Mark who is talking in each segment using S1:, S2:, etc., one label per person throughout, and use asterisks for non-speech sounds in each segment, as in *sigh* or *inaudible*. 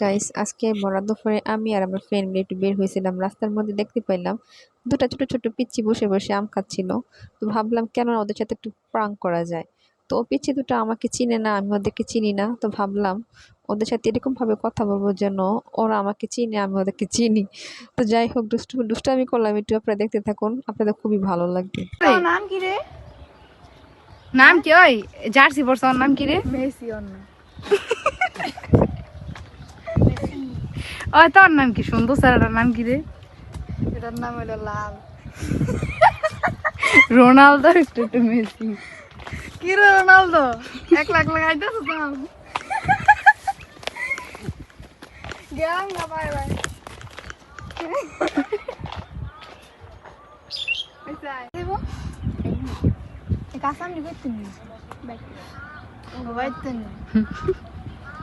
S1: Guys আজকে ভরা দুপুরে আমি আর আমার ফ্রেন্ড মিলে একটু বের হয়েছিলাম। রাস্তার মধ্যে দেখতে পাইলাম দুটা ছোট ছোট পিচ্ছি বসে বসে আম খাচ্ছিল। তো ভাবলাম কেন ওদের সাথে একটু প্রাং করা যায়। তো ও পিচ্ছি দুটো আমাকে চিনে না আমি ওদেরকে চিনি না। তো ভাবলাম ওদের সাথে এরকমভাবে কথা বলব যেন ওরা আমাকে চিনে আমি ওদেরকে চিনি। তো যাই হোক দুষ্টু দুষ্টামি করলাম। একটু আপনারা দেখতে থাকুন আপনাদের খুবই ভালো লাগবে।
S2: নাম কি রে?
S3: নাম কি ওই? জার্সি পরছে ওর নাম কি রে?
S2: মেসি অন্য *laughs*
S3: ওই তোর নাম কি সুন্দর স্যারটার নাম কি রে
S2: এটার নাম হলো লাল
S3: রোনালদো একটু একটু মেসি
S2: কি রে রোনালদো এক লাখ লাগাইতেছ দাম গেলাম না বাই বাই কাসাম নি করতে নি বাইতে নি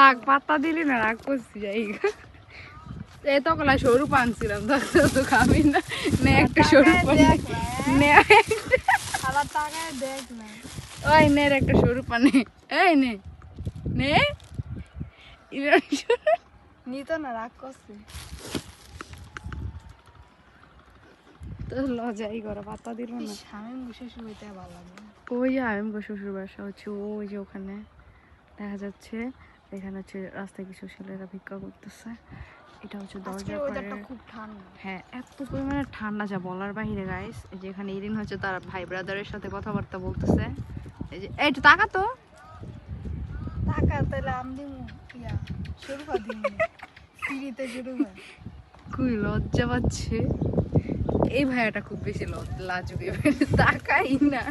S3: থাক পাত্তা দিলি না রাগ করছি যাই। তো কলা সরু পানছিলাম তো খাবি না। নে একটা সরু পান। নে।
S2: আবার তাকায় দেখ না।
S3: ওই নে একটা সরু পানে এই নে। নে। ইরান সরু।
S2: নিত না রাগ করছে।
S3: তো লজাই করো পাত্তা দিল না।
S2: স্বামী বসে শুইতে ভালো লাগে
S3: ওই আমি গো শ্বশুর বাসা হচ্ছে ওই যে ওখানে। দেখা যাচ্ছে। এখানে হচ্ছে রাস্তায় কিছু ছেলেরা ভিক্ষা করতেছে। এটা হচ্ছে দরজা
S2: ওয়েদারটা খুব ঠান্ডা।
S3: হ্যাঁ এত পরিমাণে ঠান্ডা যা বলার বাহিরে গাইস এই যে এখানে ইরিন হচ্ছে তার ভাই ব্রাদারের সাথে কথাবার্তা বলতেছে। এই যে এই একটু তাকা তো
S2: টাকা তাহলে আম দিমু। ইয়া শুরু করে দিমু। সিঁড়িতে শুরু কর।
S3: খুবই লজ্জা পাচ্ছে। এই ভাইয়াটা খুব বেশি লজ- লাজুক এবার তাকাই না।